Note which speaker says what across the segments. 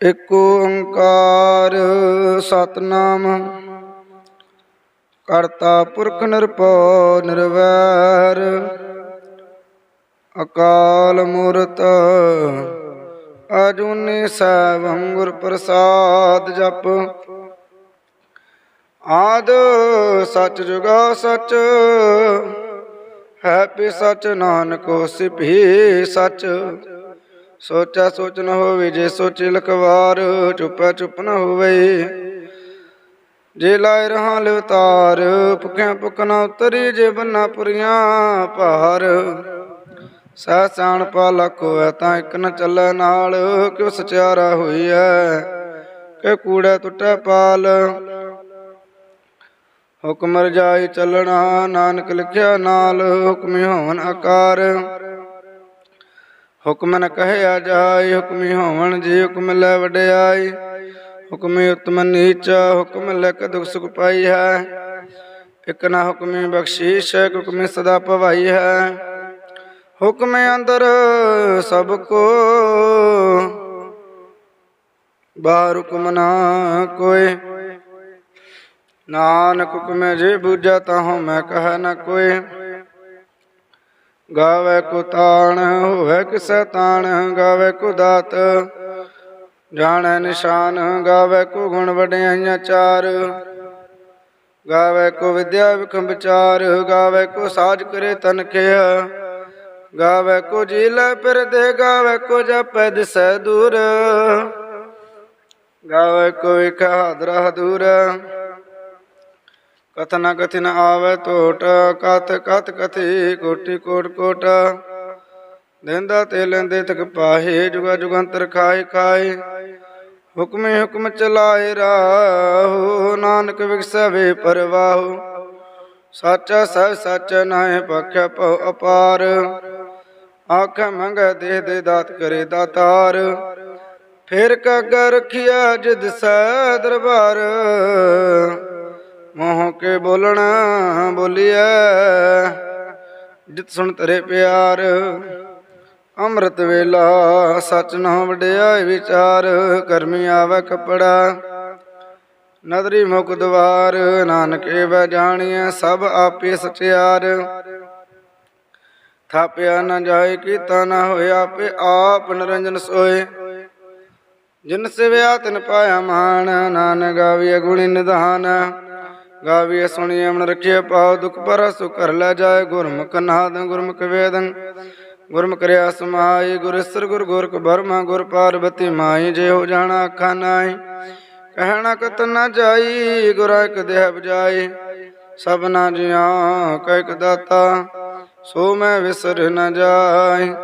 Speaker 1: ਇਕ ਓੰਕਾਰ ਸਤਨਾਮ, ਕਰਤਾ ਪੁਰਖ ਨਿਰਭਉ ਨਿਰਵੈਰ, ਅਕਾਲ ਮੂਰਤ ਅਜੂਨੀ ਸੈਭੰ ਗੁਰ ਪ੍ਰਸਾਦ ਜਪ। ਆਦ ਸਚ ਜੁਗਾ ਸਚ, ਹੈ ਪੀ ਸਚ ਨਾਨਕ ਹੋਸੀ ਸਚ। ਸੋਚਾ ਸੋਚ ਨ ਹੋਵੇ, ਜੇ ਸੋਚੇ ਲਖਵਾਰ, ਚੁੱਪੈ ਚੁੱਪ ਨ ਹੋਵੇ। ਜੇ ਲਾਇ ਰਹਾ ਲਿਵਤਾਰ, ਭੁਖਿਆ ਭੁਖ ਨ ਉਤਰੀ, ਜੇ ਬੰਨਾ ਪੁਰੀਆਂ ਭਾਰ। ਸਹਿ ਸਿਆਣ ਪਾ ਲੱਖ ਹੋਇ ਤਾਂ ਇੱਕ ਨ ਚੱਲੈ ਨਾਲ, ਕਿਉ ਸਚਿਆਰਾ ਹੋਈ ਐ ਕਿ ਕੂੜਾ ਟੁੱਟੈ ਪਾਲ। ਹੁਕਮ ਰਜਾਈ ਚੱਲਣਾ, ਨਾਨਕ ਲਿਖਿਆ ਨਾਲ, ਹੁਕਮੀ ਹੋਵਨ ਆਕਾਰ। ਹੁਕਮ ਨ ਕਹਿਆ ਜਾਏ, ਹੁਕਮੀ ਹੋਵਨ ਜੀ, ਹੁਕਮ ਲੈ ਵਡਿਆਈ। ਹੁਕਮੀ ਉਤਮ ਨੀਚ, ਹੁਕਮ ਲਿਖ ਦੁਖ ਸੁਖ ਪਾਈ ਹੈ। ਇਕ ਨਾ ਹੁਕਮੀ ਬਖਸ਼ੀਸ਼ ਹੁਕਮੀ ਸਦਾ ਭਵਾਈ ਹੈ। ਹੁਕਮ ਅੰਦਰ ਸਭ ਕੋ, ਬਾਹਰ ਹੁਕਮ ਨਾ ਕੋਏ ਨਾਨਕ ਹੁਕਮ ਜੇ ਬੂਝਾ ਤਾਹੋਂ ਮੈਂ ਕਹ ਨਾ ਕੋਏ ਗਾਵੇ ਕੋ ਤਾਣ, ਹੋਵੇ ਕਿਸੈ ਤਾਣ, ਗਾਵੇ ਕੋ ਦਾਤ। ਜਾਣੈ ਨਿਸ਼ਾਨ, ਗਾਵੇ ਕੋ ਗੁਣ ਵਡਿਆਈਆਂ ਚਾਰ। ਗਾਵੇ ਕੋ ਵਿਦਿਆ ਵਿਖਮ ਵਿਚਾਰ ਗਾਵੇ ਕੋ ਸਾਜ ਕਰੇ ਤਨ ਕਿਆ ਗਾਵੇ ਕੋ ਜੀ ਲੈ ਫਿਰ ਦੇ ਗਾਵੇ ਕੋ ਜਪੈ ਦਿਸੈ ਦੂਰ। ਗਾਵੇ ਕੋ ਇਕ ਹਾਦਰਾ ਦੂਰ ਕਥਨਾ ਕਥਿਨ ਆਵੇ ਟੋਟ, ਕਥ ਕਥ ਕਥੀ ਕੋਟੀ ਕੋਟ ਕੋਟ। ਦੇਂਦਾ ਤੇ ਲੈਂਦੇ ਤਕ ਪਾਹੇ, ਜੁਗਾ ਜੁਗੰਤਰ ਖਾਏ ਖਾਏ। ਹੁਕਮੇ ਹੁਕਮ ਚਲਾਏ ਰਾਹੋ, ਨਾਨਕ ਵਿਗਸੈ ਪਰਵਾਹੋ। ਸਾਚਾ ਸਹਿ ਸੱਚ ਨਾਹਿ ਪਖਿ ਭਉ ਅਪਾਰ। ਆਖ ਮੰਗੈ ਦੇ ਦੇ ਦਾਤ ਕਰੇ ਦਾਤਾਰ। ਫੇਰ ਕਾਗਾ ਰਖਿਆ ਜਿਦ ਸੈ ਦਰਬਾਰ। ਮੋਹ ਕੇ ਬੋਲਣਾ ਬੋਲਿਆ ਜਿਤ ਸੁਣ ਤਰੇ ਪਿਆਰ, ਅੰਮ੍ਰਿਤ ਵੇਲਾ ਸਚ ਨਾ ਵਡਿਆਈ ਵਿਚਾਰ, ਕਰਮੀ ਆਵੇ ਕਪੜਾ। ਨਦਰੀ ਮੁਖ ਦਵਾਰ, ਨਾਨਕੇ ਵੈ ਜਾਣੀਐ ਸਭ ਆਪੇ ਸਚਿਆਰ। ਥਾਪਿਆ ਨਾ ਜਾਏ ਕੀਤਾ ਨਾ ਹੋਇਆ ਆਪੇ ਆਪ ਨਿਰੰਜਨ ਸੋਏ। ਜਿਨ ਸਿਵਿਆ ਤਿਨ ਪਾਇਆ ਮਾਨ ਨਾਨਕ ਗਾਵੀਏ ਗੁਣੀ ਨਿਧਾਨ। ਗਾਵੀਏ ਸੁਣੀਏ ਮਨ ਰਖਿਆ ਪਾਉ ਦੁਖ ਪਰ ਸੁ ਕਰ ਲੈ ਜਾਏ। ਗੁਰਮੁਖ ਨਾਦ, ਗੁਰਮੁਖ ਵੇਦੰ। ਗੁਰਮੁਖ ਰਿਆ ਸਮਾਈ ਗੁਰਸਰ ਗੁਰ ਗੋਰਖ ਬਰਮਾ ਗੁਰ ਪਾਰਬਤੀ ਮਾਈ ਜੇ ਹੋ ਜਾਣਾ ਅੱਖਾਂ ਨਾਈ ਕਹਿਣਾ ਕਤ ਨ ਜਾਈ, ਗੁਰ ਇਕ ਦੇਹ ਬਜਾਈ ਸਭਨਾ ਜੀਆਂ ਕਹਿ ਦਾਤਾ, ਸੋ ਮੈਂ ਵਿਸਰ ਨ ਜਾਈ।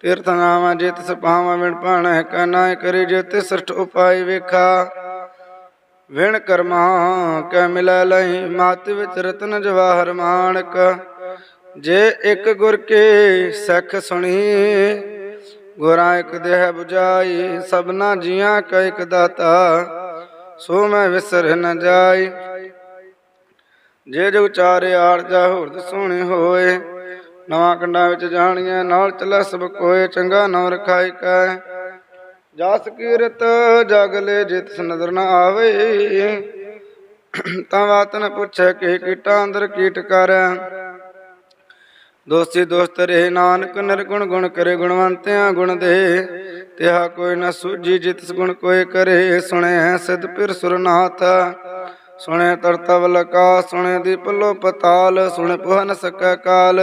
Speaker 1: ਤੀਰਥ ਨਾਮਾ ਜੇ ਤਿਸ ਪਾਵਾਂ ਵਿਣ ਪਾਣਾ ਕਨਾ ਕਰੇ ਜੇ ਤਿਸ ਸ੍ਰਿਸ਼ਟ ਉਪਾਈ ਵੇਖਾ। ਵਿਣ ਕਰਮਾ ਕੈ ਮਿਲੈ ਲਈ ਮਾਤ ਵਿੱਚ ਰਤਨ ਜਵਾਹਰ ਮਾਣਕ ਜੇ ਇੱਕ ਗੁਰ ਕੇ ਸਖ ਸੁਣੀ, ਗੁਰਾਂ ਇੱਕ ਦੇਹ 부ਜਾਈ ਸਭਨਾ ਜੀਆਂ ਕੈ ਇੱਕ ਦਾਤਾ, ਸੋ ਮੈਂ ਵਿਸਰ ਨ ਜਾਈ। ਜੇ ਜੋ ਚਾਰੇ ਆਰਜਾ ਹੋਰਦ ਸੋਹਣੇ ਹੋਏ, ਨਵਾਂ ਕੰਡਾਂ ਵਿੱਚ ਜਾਣੀਆਂ ਨਾਲ ਚੱਲੇ ਸਭ ਕੋਏ, ਚੰਗਾ ਨਾਮ ਰਖਾਇ ਕੈ। ਜਸ ਕੀਰਤ ਜਗ ਜਿਤ ਨਦਰ ਨ ਆਵੇ। ਤਾਂ ਬਾਤ ਨ ਪੁੱਛੈ ਕਿ ਕੀਟਾ ਅੰਦਰ ਕੀਟ ਕਰ। ਦੋਸੀ ਦੋਸਤ ਰਹੇ ਨਾਨਕ, ਨਿਰਗੁਣ ਗੁਣ ਕਰੇ ਗੁਣਵੰਤਿਆਂ ਗੁਣ ਦੇ। ਤਿਹਾ ਕੋਈ ਨਾ ਸੂਝੀ ਜਿਤਿਸ ਗੁਣ ਕੋਈ ਕਰੇ। ਸੁਣੇ ਸਿਧ ਪਿਰ ਸੁਰਨਾਥ, ਸੁਣੇ ਤਰਤਵ ਲਕਾ, ਸੁਣੇ ਦੀਪ ਲੋ ਪਤਾਲ ਸੁਣੇ ਪੁਹ ਸਕੈ ਕਾਲ।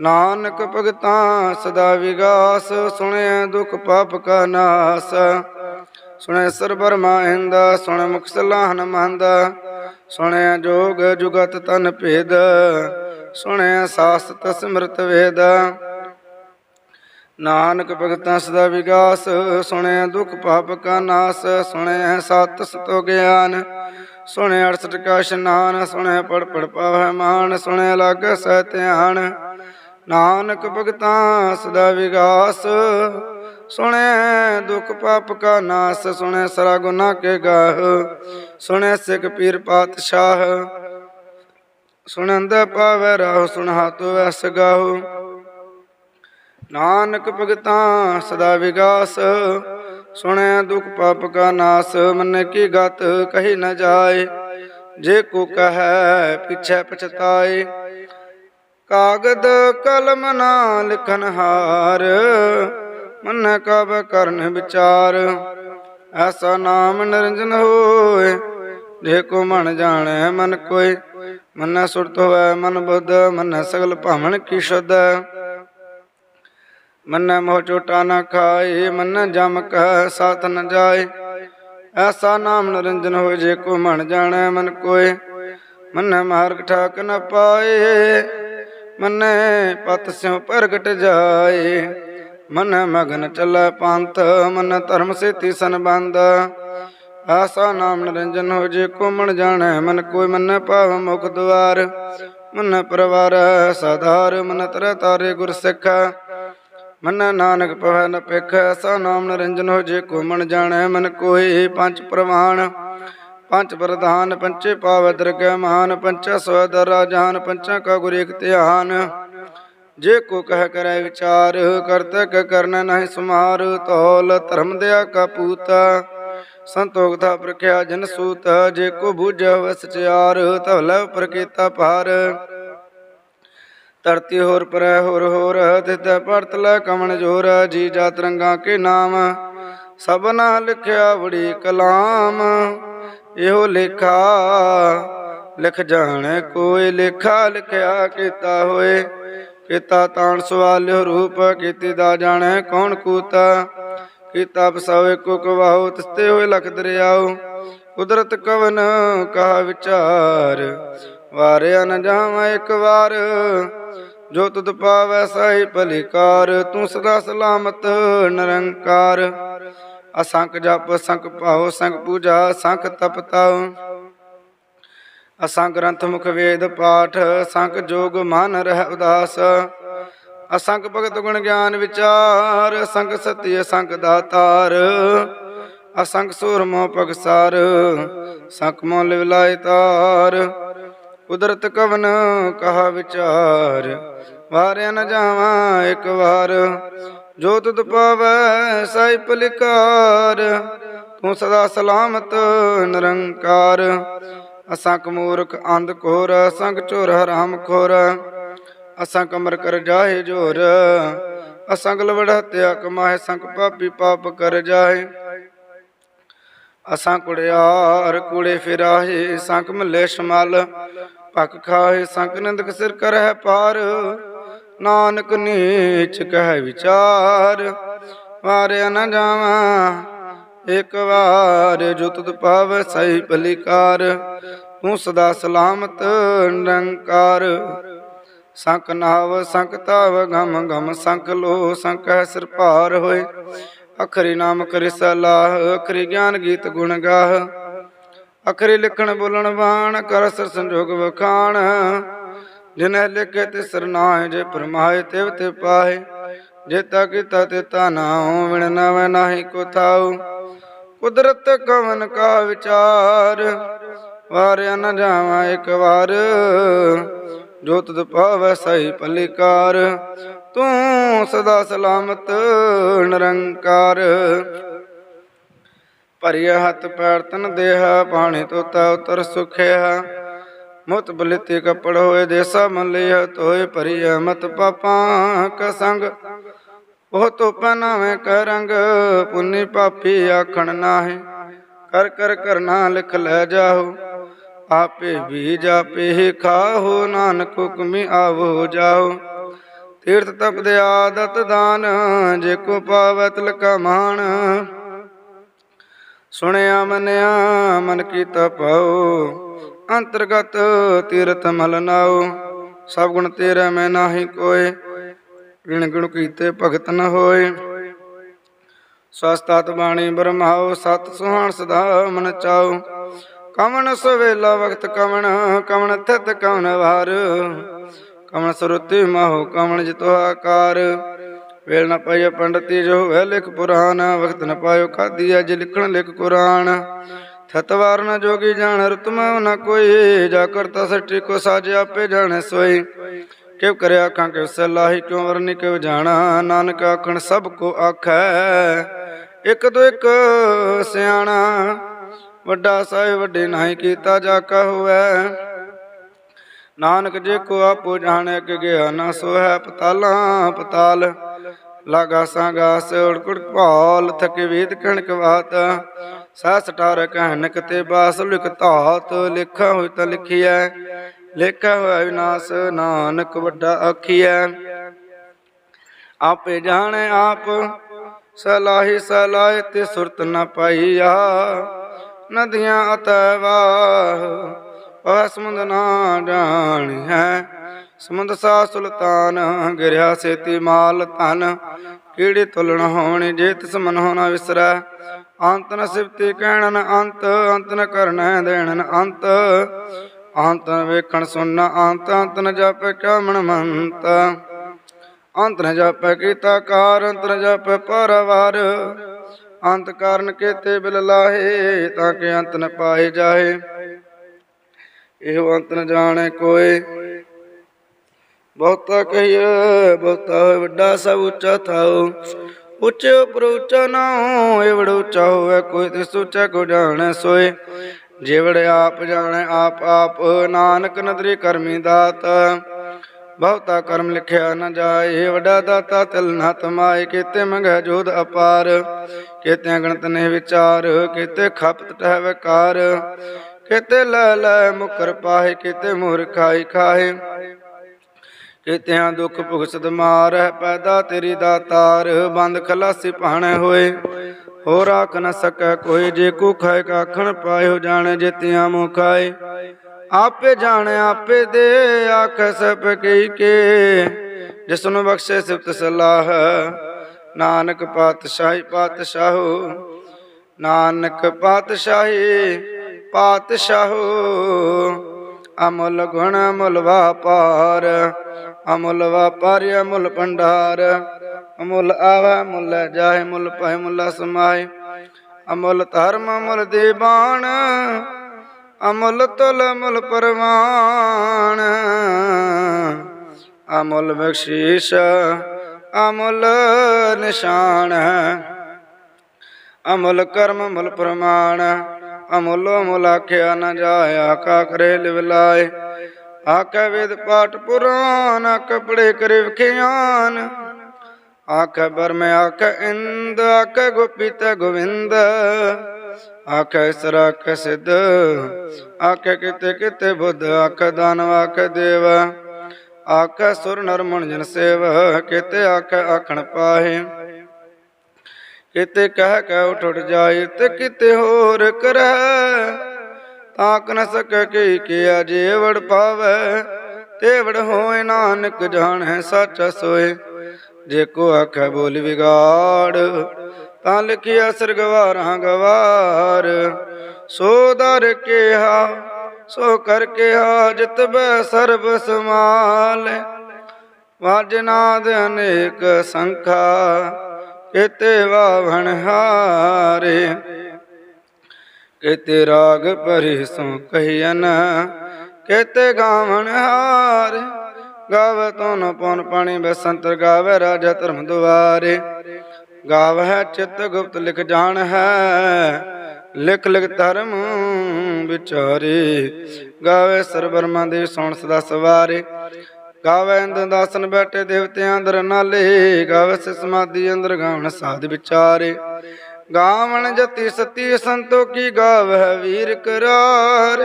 Speaker 1: ਨਾਨਕ ਭਗਤਾਂ ਸਦਾ ਵਿਗਾਸ ਸੁਣਿਆ ਦੁਖ ਪਾਪ ਕਾ ਨਾਸ। ਸੁਣਿਆ ਸਰ ਮਾਹਿੰਦ ਸੁਣੇ ਮੁਖ ਸਲਾਹਨ ਮੰਦ। ਸੁਣਿਆ ਜੋਗ ਜੁਗਤ ਤਨ ਭੇਦ। ਸੁਣਿਆ ਸਾਸਤ ਸਿਮਰਤ ਵੇਦ। ਨਾਨਕ ਭਗਤਾਂ ਸਦਾ ਵਿਗਾਸ ਸੁਣਿਆ ਦੁਖ ਪਾਪ ਕਾ ਨਾਸ। ਸੁਣਿਆ ਸਤ ਸਤੋ ਗਿਆਨ। ਸੁਣਿਆ 68 ਕਾ ਇਸ਼ਨਾਨ। ਸੁਣੇ ਪੜ ਪੜ ਪਾਵੈ ਮਾਨ। ਸੁਣੇ ਲਗ ਸਹਿ ਧਿਆਨ। ਨਾਨਕ ਭਗਤਾਂ ਸਦਾ ਵਿਗਾਸ। ਸੁਣੈ ਦੁਖ ਪਾਪ ਕਾ ਨਾਸ, ਸੁਣੇ ਸਰਾ ਗੁਨਾ ਕੇ ਗਾਹ। ਸੁਣੈ ਸਿੱਖ ਪੀਰ ਪਾਤਸ਼ਾਹ। ਸੁਣੰਦ ਪਾਵੈ ਰਾਹ ਸੁਣਾ ਤੋ ਐਸ ਗਾਹੋ। ਨਾਨਕ ਭਗਤਾਂ ਸਦਾ ਵਿਗਾਸ। ਸੁਣੈ ਦੁਖ ਪਾਪ ਕਾ ਨਾਸ, ਮਨ ਕੀ ਗਤ, ਕਹੀ ਨ ਜਾਏ। ਜੇ ਕੋ ਕਹੈ, ਪਿਛੈ ਪਛਤਾਏ। ਕਾਗਦ ਕਲਮ ਨਾ ਲਿਖਨ ਹਾਰ, ਮਨ ਕਬ ਕਰਨ ਵਿਚਾਰ। ਐਸਾ ਨਾਮ ਨਿਰੰਜਨ ਹੋਏ, ਜੇ ਕੋ ਮਨ ਜਾਣੈ ਮਨ ਕੋਈ ਮਨ ਸੁਰਤ ਹੋਵੇ ਮਨ ਬੁੱਧ, ਮਨ ਸਗਲ ਭਾਵਨ ਕੀ ਸ਼ੁੱਧ। ਮਨ ਮੋਹ ਚੋਟਾ ਨਾ ਖਾਏ, ਮਨ ਜਮ ਕਹ ਸਾਥ ਨ ਜਾਏ। ਐਸਾ ਨਾਮ ਨਿਰੰਜਨ ਹੋਏ, ਜੇ ਕੋ ਮਨ ਜਾਣੈ ਮਨ ਕੋਏ। ਮਨ ਮਾਰਗ ਠਾਕ ਨ ਪਾਏ ਮਨ ਪਤ ਸਿਉ ਪ੍ਰਗਟ ਜਾਏ। ਮਨ ਮਗਨ ਚੱਲੈ ਪੰਥ, ਮਨ ਧਰਮ ਸੇਤੀ ਸੰਬੰਧ। ਆਸਾ ਨਾਮ ਨਿਰੰਜਨ ਹੋ ਜੇ ਕੋ ਮਨ ਜਾਣੈ, ਮਨ ਕੋਈ ਮਨ ਭਾਵ ਮੁਖ ਦੁਆਰ। ਮਨ ਪਰਵਾਰ ਸਾਧਾਰ, ਮਨ ਤਰ ਤਾਰੇ ਗੁਰ ਸਿੱਖ। ਮਨ ਨਾਨਕ ਪਵੈ ਨ ਪਿਖ ਐਸਾ ਨਾਮ ਨਿਰੰਜਨ ਹੋ ਜੇ ਕੋ ਮਨ ਜਾਣੈ, ਮਨ ਕੋਈ ਪੰਜ ਪ੍ਰਵਾਨ। ਪੰਜ ਪ੍ਰਧਾਨ ਪੰਚੇ ਪਾਵ ਦਰਗਹਿ ਮਹਾਨ, ਪੰਚਾ ਸਵਦ ਰਾਜਾਨ, ਪੰਚਾ ਕਾ ਗੁਰ ਇਕ ਧਿਆਨ। ਜੇ ਕੋ ਕਹਿ ਕਰੈ ਵਿਚਾਰ ਕਰਤਕ ਕਰਨ ਨਹੀਂ ਸੁਮਾਰ, ਤੋਲ ਧਰਮ ਦਿਆ ਕਾ ਪੂਤ। ਸੰਤੋਖ ਥਾ ਪ੍ਰਖਿਆ ਜਨ ਸੂਤ, ਜੇ ਕੋ ਬੁਝ ਵਸਚਿਆਰ ਧਵਲ ਉਪਰ ਭਾਰ। ਧਰਤੀ ਹੋਰ ਪਰੈ ਹੋਰ ਹੋਰ ਤਿਤ ਪਰਤ ਕਮਣ ਜੋਰ, ਜੀ ਜਾ ਰੰਗਾ ਕੇ ਨਾਮ। ਸਭਨਾ ਲਿਖਿਆ ਬੜੀ ਕਲਾਮ ਇਹੋ ਲੇਖਾ, ਲਿਖ ਜਾਣੇ ਕੋਈ ਲੇਖਾ, ਲਿਖਿਆ ਕੀਤਾ ਹੋਏ। ਕੀਤਾ ਤਾਣ ਸਵਾਲਿਓ ਰੂਪ, ਕੀਤੀ ਦਾ ਜਾਣੈ ਕੌਣ ਕੂਤਾ। ਕੀਤਾ ਬਸਾਵੇ ਕੋ ਕਵਾਉ ਤਿਸਤੇ ਹੋਏ ਲਖ ਦਰਿਆਉ ਕੁਦਰਤ ਕਵਨ ਕਾ ਵਿਚਾਰ, ਵਾਰਿਆ ਨ ਜਾਵਾਂ ਇੱਕ ਵਾਰ। ਜੋ ਤੁਧ ਪਾਵੈ ਸਾਈ ਭਲਿਕਾਰ, ਤੂੰ ਸਦਾ ਸਲਾਮਤ, ਨਿਰੰਕਾਰ। ਅਸੰਖ ਜਪ ਸੰਖ ਭਾਉ ਸੰਖ ਪੂਜਾ ਸੰਖ ਤਪ ਤਪਤਾਉ। ਅਸੰਖ ਗ੍ਰੰਥ ਮੁਖ ਵੇਦ ਪਾਠ ਸੰਖ ਜੋਗ ਮਨ ਰਹਿ ਉਦਾਸ। ਅਸੰਖ ਭਗਤ ਗੁਣ ਗਿਆਨ ਵਿਚਾਰ, ਅਸੰਖ ਸਤਿ, ਅਸੰਖ ਦਾਤਾਰ। ਅਸੰਖ ਸੂਰ ਮੋ ਪਗਸਾਰ ਸੰਖ ਮੋ ਲਿਵਲਾਇ ਤਾਰ। ਕੁਦਰਤ ਕਵਨ ਕਹਾ ਵਿਚਾਰ, ਵਾਰਿਆ ਨ ਜਾਵਾਂ ਇੱਕ ਵਾਰ। ਜੋ ਤੁਧ ਪਾਵੈ ਸਾਈ ਪਲਿਕਾਰ ਤੂੰ ਸਦਾ ਸਲਾਮਤ, ਨਿਰੰਕਾਰ। ਅਸਾਂ ਕਮੂਰਖ ਅੰਧ ਕੋਰ ਅਸੰਖ ਚੋਰ ਹਰਾਮ ਖੋਰ। ਅਸੰਖ ਅਮਰ ਕਰ ਜਾਏ ਜੋਰ, ਅਸਾਂ ਗਲਵੜ ਹਤਿਆ ਕਮਾਏ ਸੰਖ ਪਾਪੀ ਪਾਪ ਕਰ ਜਾਏ। ਅਸਾਂ ਕੁੜਿਆਰ ਕੂੜੇ ਫਿਰਾਹੇ ਸੰਖ ਮੱਲੇ ਸ਼ਮਲ ਪੱਕ ਖਾਏ ਸੰਖ ਨਿੰਦਕ ਸਿਰ ਕਰਹਿ ਪਾਰ। ਨਾਨਕ ਨੀਚ ਕਹਿ ਵਿਚਾਰ ਵਾਰਿਆ ਨ ਜਾਵਾਂ, ਇੱਕ ਵਾਰ ਜੋ ਤੁਧ ਪਾਵੈ ਸਹੀ ਭਲਿਕਾਰ ਤੂੰ ਸਦਾ ਸਲਾਮਤ ਨਿਰੰਕਾਰ। ਸੰਕ ਨਾਵ, ਸੰਕ ਤਾਵ ਗਮ ਗਮ ਸੰਕ ਲੋ, ਸੰਕ ਹੈ ਸਿਰ ਭਾਰ ਹੋਏ। ਅਖਰੀ ਨਾਮ ਕਰਿ ਸਲਾਹ ਅਖਰੀ ਗਿਆਨ ਗੀਤ ਗੁਣ ਗਾਹ। ਅਖਰੀ ਲਿਖਣ ਬੋਲਣ ਬਾਣ, ਕਰ ਸਰ ਸੰਜੋਗ ਵਖਾਣ। ਜਿਨਹਿ ਲਿਖੇ ਤੇ ਸਰਨਾਏ ਜੇ ਪਰਮਾਏ ਤਿਵ ਤੇ ਪਾਏ ਜੇਤਾ ਕੀਤਾ ਤੇ ਤਾ ਵਿਣ ਨਵ ਨਾਹੀ ਕੋ ਥਾਉ। ਕੁਦਰਤ ਕਵਨ ਕਾ ਵਿਚਾਰ ਵਾਰਿਆ ਨ ਜਾਵਾਂ ਇੱਕ ਵਾਰ। ਜੋ ਤੁਧ ਪਾਵੈ ਸਹੀ ਭਲਿਕਾਰ ਤੂੰ ਸਦਾ ਸਲਾਮਤ ਨਿਰੰਕਾਰ। ਭਰਿਆ ਹੱਥ ਪੈਰ ਤਨ ਦੇਹ, ਪਾਣੀ ਤੋਤਾ ਉਤਰ ਸੁਖਿਆ। ਮੁਤ ਬਲਿਤੇ ਕਪੜ ਹੋਏ ਦੇਸਾ ਮਨ ਲਿਆ ਤੋਏ ਭਰਿਆ ਮਤ ਪਾਪਾਂ ਕ ਸੰਗ। ਉਹ ਤੋ ਪਹਿਨਾਵੇਂ ਕਹਿ ਰੰਗ, ਪੁੰਨੀ ਪਾਪੀ ਆਖਣ ਨਾਹੀ। ਕਰ ਕਰ ਕਰਨਾ ਲਿਖ ਲੈ ਜਾਓ ਆਪੇ ਬੀਜ ਆਪੇ ਹੀ ਖਾਹੋ, ਨਾਨਕ ਹੁਕਮੀ ਆਵੋ ਜਾਓ ਤੀਰਥ ਤਪ ਦੇ ਆਦਤ ਦਾਨ, ਜੇ ਕੋ ਪਾਵੈ ਤਿਲਕਾ ਮਾਨ ਸੁਣਿਆ ਮੰਨਿਆ, ਮਨ ਕੀ ਤਪਾਉ ਅੰਤਰਗਤ ਤੀਰਥ ਮਲ ਨਾਉ, ਸਭ ਗੁਣ ਤੇਰਾ ਮੈਂ ਨਾਹੀ ਕੋਏ ਵਿਣ ਗੁਣ ਕੀਤੇ ਭਗਤ ਨ ਹੋਏ। ਸਵਸਤਤ ਬਾਣੀ ਬਰਮਾਉ, ਸਤ ਸੁਹਾਣ ਸਦਾ ਮਨ ਚਾਉ। ਕਮਨ ਸਵੇਲਾ ਵਕਤ ਕਮਨ ਕਮਨ ਥਿਤ ਕਮਨ ਵਾਰ। ਕਮਨ ਸੁਰਤੀ ਮਹੁ, ਕਮਨ ਜਿਤੋ ਆਕਾਰ। ਵੇਲ ਨ ਪਾਇਓ ਪੰਡਤੀ ਜੋ ਹੈ ਲਿਖ ਪੁਰਾਨ ਵਕਤ ਨ ਪਾਇਓ ਖਾਦੀ ਅਜ ਲਿਖਣ ਲਿਖ ਕੁਰਾਨ। ਥਤਵਾਰ ਨ ਜੋਗੀ ਜਾਣ ਰਤਮ ਨ ਕੋਈ, ਜਾ ਕਰਤਾ ਸੱਟੀ ਕੋ ਸਾਜ ਆਪੇ ਜਾਣੇ ਸੋਈ। ਕਿਉ ਕਰਿਆ ਅੱਖਾਂ ਕਿਉ ਸਲਾਹੀ, ਕਿਉ ਵਰਨੀ ਕਿਉ ਜਾਣਾ, ਨਾਨਕ ਆਖਣ ਸਭ ਕੋ ਆਖੈ। ਇੱਕ ਤੋਂ ਇੱਕ ਸਿਆਣਾ, ਵੱਡਾ ਸਾਹਿਬ ਵੱਡੇ ਨਾਹੀ ਕੀਤਾ ਜਾ ਕਾ ਹੋਵੇ। ਨਾਨਕ ਜੇ ਕੋ ਆਪੋ ਜਾਣੈ ਕਿ ਗਿਆ ਨਾ ਸੋ ਹੈ ਪਤਾਲਾਂ, ਪਤਾਲ। ਲਾਗਾ ਸਾਗਾਸ ਉੜਕੜ ਭਾਲ, ਥਕੇ ਵੇਦ ਕਣਕ ਬਾਤ ਸਾ ਕਹਿਨਕ ਤੇ ਬਾਸ ਲਿਖ ਧਾਤ, ਲਿਖਾ ਹੋਇ ਤਾਂ ਲਿਖੀਐ, ਲਿਖਾ ਹੋਇਆ ਵਿਨਾਸ਼ ਨਾਨਕ ਵੱਡਾ ਆਖੀਐ। ਆਪੇ ਜਾਣੈ ਆਪ, ਸਲਾਹੀ ਸਲਾਹ ਤੇ ਸੁਰਤ ਨ ਪਾਈਆ, ਨਦੀਆਂ ਅਤਵਾਹ ਉਹ ਸਮੁੰਦ ਨਾ ਜਾਣੀ ਹੈ ਸਮੁੰਦ ਸਾ ਸੁਲਤਾਨ, ਗਿਰਿਆ ਸੇਤੀ ਮਾਲ ਧਨ ਕੀੜੀ ਤੁਲਣ ਹੋਣੀ ਜੇ ਤਿਸ ਮਨ ਹੋਣਾ ਵਿਸਰੈ। ਅੰਤ ਨ ਸਿਫਤੀ ਕਹਿਣਨ ਅੰਤ ਅੰਤ ਨ ਕਰਨੈ ਦੇਣਨ ਅੰਤ। ਅੰਤ ਨ ਵੇਖਣ ਸੁਣਨ ਅੰਤ ਅੰਤ ਨ ਜਪ ਕਿਆ ਮਨ ਮੰਤ। ਅੰਤ ਨ ਜਪੈ ਕੀਤਾ ਕਾਰ, ਅੰਤ ਨ ਜਪੈ ਪਰਵਾਰ। ਅੰਤ ਕਾਰਨ ਕੇਤੇ ਬਿਲ ਲਾਹੇ, ਤਾਂ ਕਿ ਅੰਤ ਨ ਪਾਏ ਜਾਏ। ਇਹੋ ਅੰਤ ਨ ਜਾਣੈ ਕੋਏ। ਬਹੁਤਾ ਕਹੀਏ, ਬਹੁਤਾ ਹੋਏ ਵੱਡਾ ਸਭ ਉੱਚਾ ਥਾਉ। ਉੱਚੇ ਉਪਰ ਉੱਚਾ ਨਾ ਹੋਏ ਵੜ ਉੱਚਾ ਕੋਈ ਤੇ ਸੋਚੈ ਕੋ ਜਾਣੈ ਸੋਏ। ਜਿਵੜ ਆਪ ਜਾਣੈ, ਆਪ ਆਪ ਨਾਨਕ ਨਦਰੀ ਕਰਮੀ ਦਾਤ। ਬਹੁਤਾ ਕਰਮ ਲਿਖਿਆ ਨ ਜਾਏ, ਵਡਾ ਦਾਤਾ ਤਿਲ ਨਾ ਤਮਾਏ ਕੀਤੇ ਮੰਗੈ ਜੋਧ ਅਪਾਰ। ਕੀਤੇ ਗਣਤ ਨੇ ਵਿਚਾਰ, ਕੀਤੇ ਖਪਤ ਟਹਿ ਵਿਕਾਰ। ਕੀਤੇ ਲੈ ਲੈ ਮੁਕਰ ਪਾਹੇ, ਕੀਤੇ ਮੂਰ ਖਾਈ ਖਾਏ ਕੀਤਿਆਂ ਦੁੱਖ ਭੁਗਸਦ ਮਾਰੈ, ਪੈਦਾ ਤੇਰੀ ਦਾਤਾਰ ਬੰਦ ਖਲਾਸੀ ਭਾਣੇ ਹੋਏ। ਹੋਰ ਆਖ ਨ ਸਕੈ ਕੋਈ, ਜੇ ਕੋ ਖਾਏ ਕਾਖਣ ਪਾਇਓ ਜਾਣੇ, ਜਿਤਿਆਂ ਮੋ ਖਾਏ। ਆਪੇ ਜਾਣੇ, ਆਪੇ ਦੇ, ਆਖ ਸਭ ਕਈ ਕੇ। ਜਿਸ ਨੂੰ ਬਖਸ਼ੇ ਸਿਫਤ ਸਲਾਹ, ਨਾਨਕ ਪਾਤਸ਼ਾਹੀ ਪਾਤਸ਼ਾਹੋ, ਨਾਨਕ ਪਾਤਸ਼ਾਹੀ ਪਾਤਸ਼ਾਹੋ। ਅਮੁੱਲ ਗੁਣ ਅਮੁੱਲ ਵਾਪਾਰ, ਅਮੁੱਲ ਵਾਪਾਰੀ ਅਮੁੱਲ ਭੰਡਾਰ, ਅਮੁੱਲ ਆਵਾ ਮੁੱਲ ਜਾਏ ਮੁੱਲ ਪਏ ਮੁੱਲ ਸਮਾਏ, ਅਮੁੱਲ ਧਰਮ ਅਮੁੱਲ ਦੀਵਾਨ ਅਮੁੱਲ ਤੁਲ ਅਮੁੱਲ ਪਰਵਾਨ ਅਮੁੱਲ ਬਖਸ਼ੀਸ਼, ਅਮੁੱਲ ਨਿਸ਼ਾਨ, ਅਮੁੱਲ ਕਰਮ ਅਮੁੱਲ ਪ੍ਰਮਾਣ ਅਮੁੱਲੋ ਅਮੁੱਲ ਆਖਿਆ ਨਾ ਜਾਏ ਕਾ ਕਰੇ ਲਿਵ ਲਾਏ। ਆਖੇ ਵੇਦ ਪਾਠ ਪੁਰਾਨ ਕਪੜੇ ਕਰੇ ਵਿਖਿਆਨ। ਆਖੇ ਬਰਮ ਆਖੇ ਇੰਦ, ਆਖੇ ਗੋਪੀਤ ਗੋਵਿੰਦ। ਆਖੇ ਸਰ, ਆਖੇ ਸਿੱਧ। ਆਖੇ ਕਿਤੇ ਕਿਤੇ ਬੁੱਧ, ਆਖੇ ਦਾਨਵ, ਆਖੇ ਦੇਵ। ਆਖੇ ਸੁਰ ਨਰ ਜਨ ਸੇਵ, ਕਿਤੇ ਆਖੇ ਆਖਣ ਪਾਹੇ। ਕਿਤੇ ਕਹਿ ਕਹਿ ਉਠ ਉਠ ਜਾਏ ਤੇ ਕਿਤੇ ਹੋਰ ਕਰੈ। ਤਾਕ ਨ ਸਕੈ ਕੀ ਕੀਆ ਜੇ ਵੜ ਪਾਵੈ। ਹੋਏ ਨਾਨਕ ਜਾਣੈ ਸੱਚ ਸੋਏ। ਜੇ ਕੋ ਆਖੈ ਬੋਲ ਵਿਗਾੜ, ਤਾਂ ਲਿਖਿਆ ਸਰਗਵਾਰਾਂ ਗਵਾਰ ਸੋ ਦਰ ਕਿਹਾ, ਸੋ ਕਰ ਕਿਹਾ ਜਿਤ ਬੈ ਸਰਬ ਸਮਾਲ ਵਾਜਨਾਦ ਅਨੇਕ ਸੰਖਾ ਕਿਤੇ ਵਾਵਣ ਹਾਰੇ, ਕਿਤੇ ਰਾਗ ਭਰੀ ਸੋ ਕਹੀਨ ਕਿਤੇ ਗਾਵਣ ਹਾਰੇ। ਗਾਵੇ ਤੋਨ ਪਉਨ ਪਾਣੀ ਬਸੰਤਰ ਗਾਵੇ ਰਾਜਾ ਧਰਮ ਦੁਆਰੇ। ਗਾਵ ਹੈ ਚਿਤ ਗੁਪਤ ਲਿਖ ਜਾਣ ਹੈ, ਲਿਖ ਲਿਖ ਧਰਮ ਵਿਚਾਰੇ। ਗਾਵੇ ਸਰਬਰਮਾ ਦੇ ਸੁਣ ਸਦਾ ਸਵਾਰੇ। ਗਾਵੇ ਇੰਦ ਦਾਸਨ ਬੈਠੇ ਦੇਵਤਿਆਂ ਅੰਦਰ ਨਾਲੇ, ਗਾਵੇ ਸਿ ਸਮਾਧੀ ਅੰਦਰ ਗਾਵਣ ਸਾਧ ਵਿਚਾਰੇ। ਗਾਵਣ ਜਤੀ ਸਤੀ ਸੰਤੋ ਕੀ ਗਾਵਹਿ ਵੀਰ ਕਰਾਰ।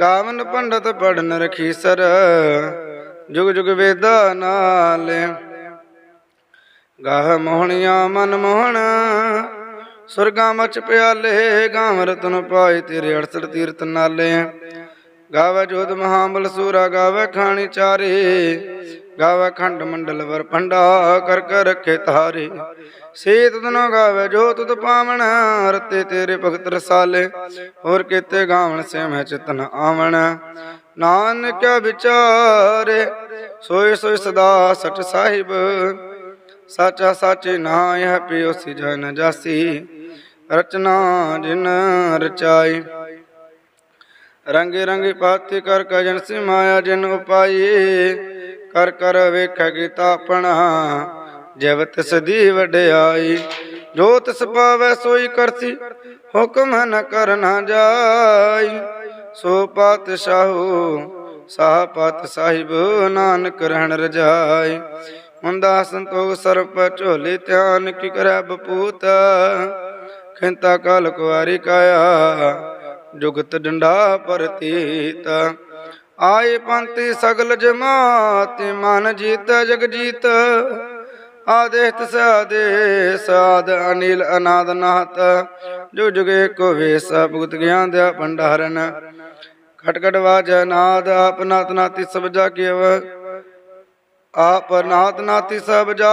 Speaker 1: ਗਾਵਨ ਪੰਡਤ ਪੜਨ ਰਖੀ ਸਰ, ਜੁਗ ਜੁਗ ਵੇਦਾ ਨਾਲੇ। ਗਾਹ ਮੋਹਣੀਆਂ ਮਨ ਮੋਹਣ, ਸੁਰਗਾ ਮਚ ਪਿਆਲੇ, ਗਾਵ ਰਤਨ ਪਾਏ ਤੇਰੇ 68 ਤੀਰਤ ਨਾਲੇ। ਗਾਵੇ ਜੋਤ ਮਹਾਬਲ ਸੂਰਾ, ਗਾਵੇ ਖਾਣੀ ਚਾਰੇ। ਗਾਵੇ ਖੰਡ ਮੰਡਲ ਵਰ ਪੰਡਾ, ਕਰ ਕਰ ਰੱਖੇ ਤਾਰੇ ਸੇਤ ਤਨੋ ਗਾਵੇ ਜੋ ਤੁਧ ਪਾਵਣ, ਰਤੇ ਤੇਰੇ ਭਗਤ ਰਸਾਲੇ। ਹੋਰ ਕੀਤੇ ਗਾਵਣ ਸੇ ਮੈਂ ਚਿਤਨ ਆਵਣ। ਨਾਨਕ ਵਿਚਾਰੇ, ਸੋਏ ਸੋਏ ਸਦਾ ਸਚ ਸਾਹਿਬ। ਸਾਚਾ ਸਾਚੇ ਨਾ ਇਹ ਪਿਓ ਸੀ ਜਨ ਜਾਸੀ। ਰਚਨਾ ਜਿਨ ਰਚਾਈ। ਰੰਗੇ ਰੰਗੇ ਪਾਤੀ ਕਰ ਕਜਨ ਸੀ ਮਾਇਆ ਜਿਨ ਉਪਾਈ। ਕਰ ਕਰ ਵੇਖ ਕੀਤਾ ਆਪਣਾ ਜਵਤ ਸਦੀ ਵਡਿਆਈ। ਜੋ ਤਿਸ ਪਾਵੈ ਸੋਈ ਕਰਸੀ ਹੁਕਮ ਨ ਕਰਨਾ ਜਾਈ। ਸੋ ਪਾਤਸ਼ਾਹੂ, ਸਾਹ ਪਤ ਸਾਹਿਬ ਨਾਨਕ ਰਹਿਣ ਰਜਾਈ। ਹੁੰਦਾ ਸੰਤੋਖ ਸਰਪ ਝੋਲੇ ਧਿਆਨ ਕੀ ਕਰੈ ਬਪੂਤ। ਖਿੰਤਾ ਕਾਲ ਕੁਵਾਰੀ ਕਾਇਆ ਜੁਗਤ ਡੰਡਾ ਪਰਤੀਤ। ਆਏ ਪੰਤੀ ਸਗਲ ਜਮਾਤੀ ਮਨ ਜੀਤ, ਜਗ ਜੀਤ। ਆਦੇਤ ਸਾਦੇ ਸਾਦ ਅਨਿਲ ਅਨਾਦ ਨਾਹਤ। ਜੋ ਜੁਗੇ ਕੋ ਵੇਸ, ਭੁਗਤ ਗਿਆਨ ਦਿਆ ਭੰਡਾਰਨ। ਖਟ ਵਾਜ ਨਾਦ ਆਪ ਨਾਤੀ ਸਭ ਜਾ ਕੇਵ। ਆਪ ਨਾਤੀ ਸਭ ਜਾ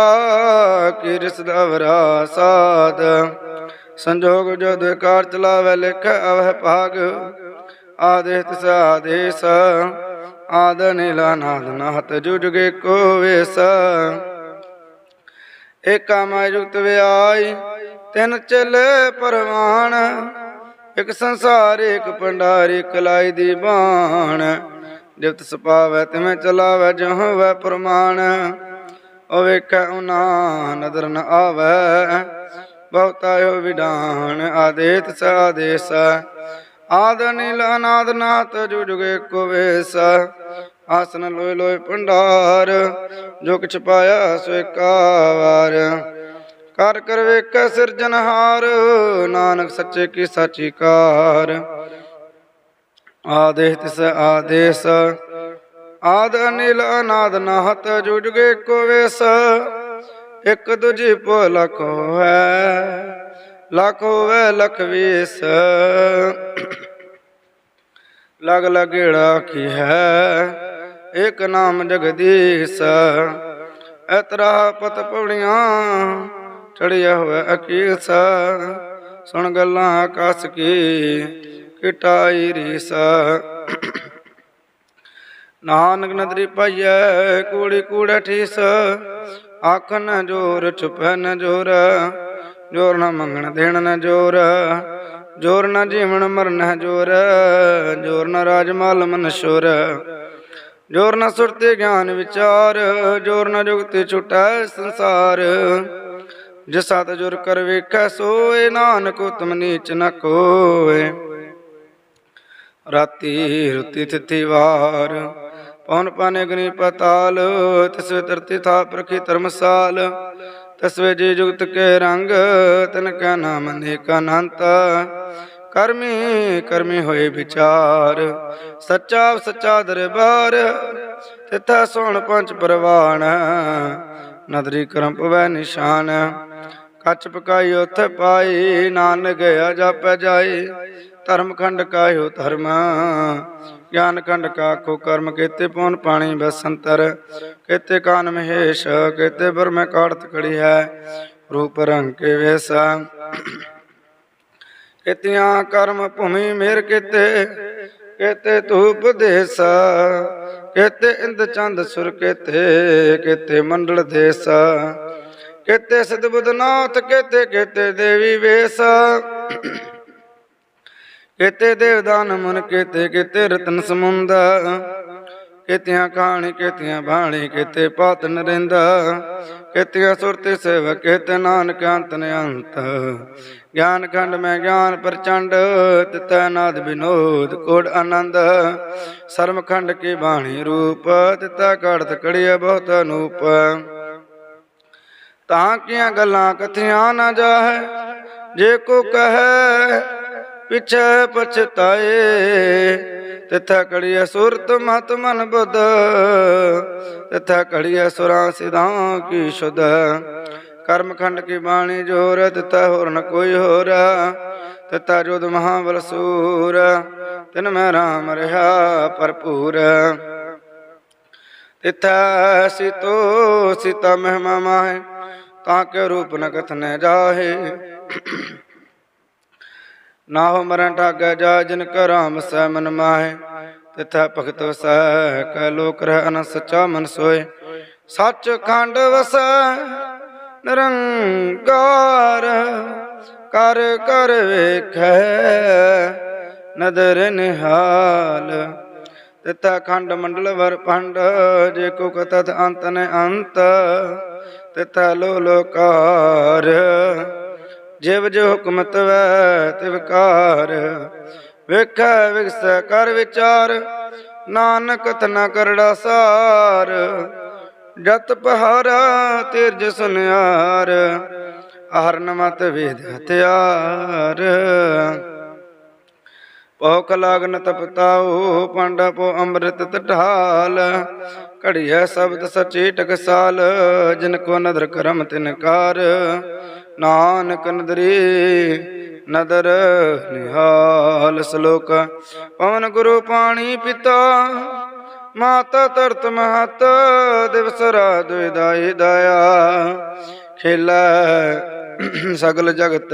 Speaker 1: ਕੀ ਰਿਸਦਾ ਵਰਾ ਸਾਧ ਸੰਜੋਗ ਜੋ ਦੁਕਾਰ ਚਲਾਵੇ ਲਿਖ ਅਵਹ ਭਾਗ। ਆਦੇਤ ਸਾਦੇਸ ਆਦ ਨੀਲਾ ਨਾਦ ਨਾਤ ਜੋ ਕੋ ਵੇਸ। ਏਕਾ ਮੈ ਜੁਗਤ ਵਿਆਈ, ਤਿੰਨ ਚੱਲੇ ਪਰਵਾਨ ਇੱਕ ਸੰਸਾਰ, ਇੱਕ ਭੰਡਾਰ, ਇੱਕ ਲਾਈ ਦੀ ਬਾਣ। ਜਿਵਤ ਸਪਾਵੈ ਤਿਵੇਂ ਚਲਾਵੈ ਜਹ ਵੈ ਪ੍ਰਮਾਣ। ਓ ਵੇਖੈ ਉਨਾ, ਨਦਰ ਨ ਆਵੈ। ਬਹੁਤਾ ਹੋ ਵਿਡਾਨ ਆਦੇਤ ਸਾਦੇਸ ਆਦ ਨੀਲ ਅਨਾਦ ਨਾਥ ਜੁ ਜੁਗੇ ਕੋ ਵੇਸ। ਆਸਨ ਲੋਇ ਲੋਇ ਭੰਡਾਰ, ਜੋ ਕਿਛ ਪਾਇਆ ਸੋ ਏਕਾ ਕਰ ਕਰ ਵੇਖੈ ਸਿਰਜਨਹਾਰ ਨਾਨਕ ਸੱਚੇ ਕੀ ਸਾਚੀ ਕਾਰ। ਆਦੇਸ਼ ਤਿਸ ਆਦੇਸ। ਆਦ ਅਨਿਲ ਅਨਾਦ ਨਾਹਤ ਜੁਜਗੇ ਕੋ ਵੇਸ। ਇਕ ਦੂਜੀ ਭੋ ਲਖੋ ਹੈ। ਲਖ ਹੋਵੈ ਲਖ ਵੇਸ। ਲਗ ਲਗੇੜਾ ਕੀ ਹੈ? ਇਕ ਨਾਮ ਜਗਦੀਸ਼। ਐਤਰਾ ਪਤ ਪੌੜੀਆਂ ਚੜਿਆ ਹੋਇਆ ਅਕੀਸ। ਸੁਣ ਗੱਲਾਂ ਆਕਾਸ ਕੀ ਕਿਟਾਈ ਰੀਸ ਨਾਨਕ ਨਦਰੀ ਪਾਈਐ, ਕੂੜੀ ਕੂੜਾ ਠੀਸ ਆਖਨ ਜੋਰ, ਚੁਪੈ ਨ ਜੋਰ ਜੋਰ ਨ ਮੰਗਣ ਦੇਣ ਨ ਜੋਰ ਜੋਰ ਨ ਜੀਵਨ ਮਰਨ ਜੋਰ ਜੋਰ ਨ ਰਾਜਮਾਲ ਮਨ ਸ਼ੋਰ, ਜੋਰ ਨ ਸੁਰਤੇ ਗਿਆਨ ਵਿਚਾਰ, ਜੋਰ ਨ ਜੁਗਤੇ ਛੁਟੈ ਸੰਸਾਰ, ਜਿਸ ਸਤ ਜੁਰ ਕਰ ਵੇਖੈ ਸੋਏ, ਨਾਨਕ ਉਤਮ ਨੀਚ ਨ ਕੋਏ। ਰਾਤੀ ਰੁਤੀ ਤਿਥੀ ਵਾਰ ਪਉਨ ਪਾਨੇ ਗਨੀ ਪਤਾਲ ਤਸਵੇ ਤਰਤੀ ਥਾ ਪ੍ਰਖੀ ਧਰਮਸਾਲ ਤਸਵੇ ਜੀ ਜੁਗਤ ਕੇ ਰੰਗ, ਤਨ ਕਾ ਨਾਮ ਅਨੇਕ ਅਨੰਤ। ਕਰਮੀ ਕਰਮੀ ਹੋਏ ਵਿਚਾਰ, ਸੱਚਾ ਸੱਚਾ ਦਰਬਾਰ, ਤਿਥਾ ਸੋਣ ਪੰਜ ਪਰਵਾਨ ਨਦਰੀ ਕਰਮ ਪਵੈ ਨਿਸ਼ਾਨ। ਕੱਚ ਪਕਾਈ ਉਥੇ ਪਾਈ, ਨਾਨਕ ਗਿਆ ਜਾਪੈ ਧਰਮ ਖੰਡ ਕਾਇਓ ਧਰਮ ਗਿਆਨ ਖੰਡ ਕਾਖੋ ਕਰਮ। ਕੀਤੇ ਪਉਨ ਪਾਣੀ ਬਸੰਤਰ, ਕੀਤੇ ਕਾਨ ਮਹੇਸ਼, ਕੀਤੇ ਬਰਮੈ ਕਾੜਤ ਖੜੀ ਹੈ। ਰੂਪ ਰੰਗ ਕੇ ਵੇਸਾ, ਕਿਤਿਆਂ ਕਰਮ ਭੂਮੀ ਮੇਰ ਕਿਤੇ। ਕੀਤੇ ਧੂਪ ਦੇਸ, ਕਿਤੇ ਇੰਦ ਚੰਦ ਸੁਰ ਕੀਤੇ। ਕੀਤੇ ਮੰਡਲ ਦੇਸ ਕੀਤੇ ਸਿਧ ਬੁੱਧਨਾਥ ਕੀਤੇ ਦੇਵੀ ਵੇਸ। ਕੀਤੇ ਦੇਵਦਾਨ ਮਨ, ਕੀਤੇ ਕੀਤੇ ਰਤਨ ਸਮੁੰਦ। ਕੀਤਿਆਂ ਕਹਾਣੀ ਕੀਤਿਆਂ ਬਾਣੀ ਕੀਤੇ ਪਾਤ ਨਰਿੰਦ। ਕੀਤਿਆਂ ਸੁਰਤੇ ਸੇਵ ਕੀਤੇ ਨਾਨਕ ਅੰਤ ਨ ਗਿਆਨ ਖੰਡ ਮੈਂ ਗਿਆਨ ਪ੍ਰਚੰਡ, ਤਿਤੈ ਨਾਦ ਬਿਨੋਦ ਕੋੜ ਆਨੰਦ। ਸਰਮ ਖੰਡ ਕੀ ਬਾਣੀ ਰੂਪ, ਤਿਤੈ ਕੜਤ ਕੜਿਆ ਬਹੁਤ ਅਨੂਪ। ਤਾਂ ਕੀਆਂ ਗੱਲਾਂ ਕਥਿਆਂ ਨਾ ਜਾਹੈ? ਜੇ ਕੋ ਕਹੈ, ਪਿਛੈ ਪਛਤਾਏ, ਤਿਥੈ ਕੜੀਐ ਸੁਰਤ ਮਤ ਮਨ ਬੁੱਧ, ਤਿਥੈ ਕੜੀਐ ਸੁਰਾਂ ਸਿਧਾਂ ਕੀ ਸ਼ੁਧ। ਕਰਮਖੰਡ ਕੀ ਬਾਣੀ ਜੋਰ, ਤਿਥੈ ਹੋਰ ਨ ਕੋਈ ਹੋਰ, ਤਿਥੈ ਜੋਦ ਮਹਾਬਲ ਸੂਰ, ਤਿਨ ਮੈਂ ਰਾਮ ਰਹਾ ਭਰਪੂਰ। ਤਿਥੈ ਸਿਤੋ ਸਿਤਾ ਮਹਿਮਾ ਮਾਹੇ ਤਾਂ ਕੇ ਰੂਪ ਨ ਕਥਨ ਜਾਹੇ। ਨਾ ਹੋ ਮਰਨ ਠਾਗੈ ਜਾ ਜਿਨ ਕਾ ਰਾਮ ਸੈ ਮਨ ਮਾਹੇ। ਤਿਥੈ ਭਗਤ ਵਸੈ ਕੈ ਲੋਕ ਰਹਿ ਅਨ ਸਚਾ ਮਨ ਸੋਏ ਸੱਚ ਖੰਡ ਵਸੈ ਨਿਰੰਕਾਰ, ਕਰ ਕਰ ਵੇਖੈ ਨਦਰ ਨਿਹਾਲ। ਤਿਥੈ ਖੰਡ ਮੰਡਲ ਵਰ ਪੰਡ ਜੇ ਕੋ ਕਤਤ ਅੰਤ ਨ ਅੰਤ। ਤਿਥੈ ਲੋ ਲੋਕਾਰ। ਜਿਵ ਜੋ ਹੁਕਮ ਤਵੈ ਤਿਵਕਾਰ ਵੇਖੈ ਵਿਗਸੈ ਕਰ ਵਿਚਾਰ, ਨਾਨਕ ਤਨਾ ਕਰੜਾ ਸਾਰ। ਜਤ ਪਹਾਰਾ ਤੇਰਜ ਸੁਨਿਆਰ ਹਰਨ ਮਤ ਵੇਦ ਹਥਿਆਰ। ਪੋਖ ਲਾਗਨ ਤਪਤਾਉ, ਪਾਂਡਾ ਪੋ ਅੰਮ੍ਰਿਤ ਘੜੀ ਘੜੀਐ ਸ਼ਬਦ ਸਚੇ ਟਕਸਾਲ ਜਿਨ ਕੋ ਨਦਰ ਕਰਮ ਤਿਨ ਕਾਰ। ਨਾਨਕ ਨਦਰੀ ਨਦਰ ਨਿਹਾਲ ਸ਼ਲੋਕ। ਪਵਨ ਗੁਰੂ ਪਾਣੀ ਪਿਤਾ, ਮਾਤਾ ਤਰਤ ਮਹਤ, ਦਿਵਸ ਰਾਤ ਵਿਦਾਈ ਦਇਆ। ਖੇਲੇ ਸਗਲ ਜਗਤ।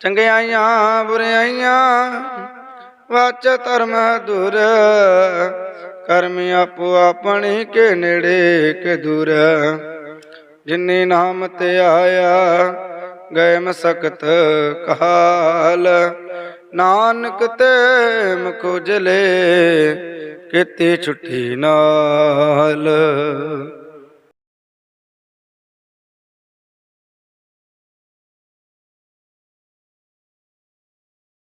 Speaker 1: ਚੰਗਿਆਈਆਂ, ਬੁਰਿਆਈਆਂ ਵਾਚ ਧਰਮ ਦੂਰ ਕਰਮ ਆਪੋ ਆਪਣੀ ਕੇ ਨੇੜੇ ਕੇ ਦੂਰ। ਜਿਨੇ ਨਾਮ ਤੇ ਆਇਆ, ਗਏ ਮਸਕਤ ਕਹਾਲ। ਨਾਨਕ ਤੇ ਮੁਖ ਜਲੇ ਕਿਤੇ ਛੁੱਟੀ ਨਾਲ।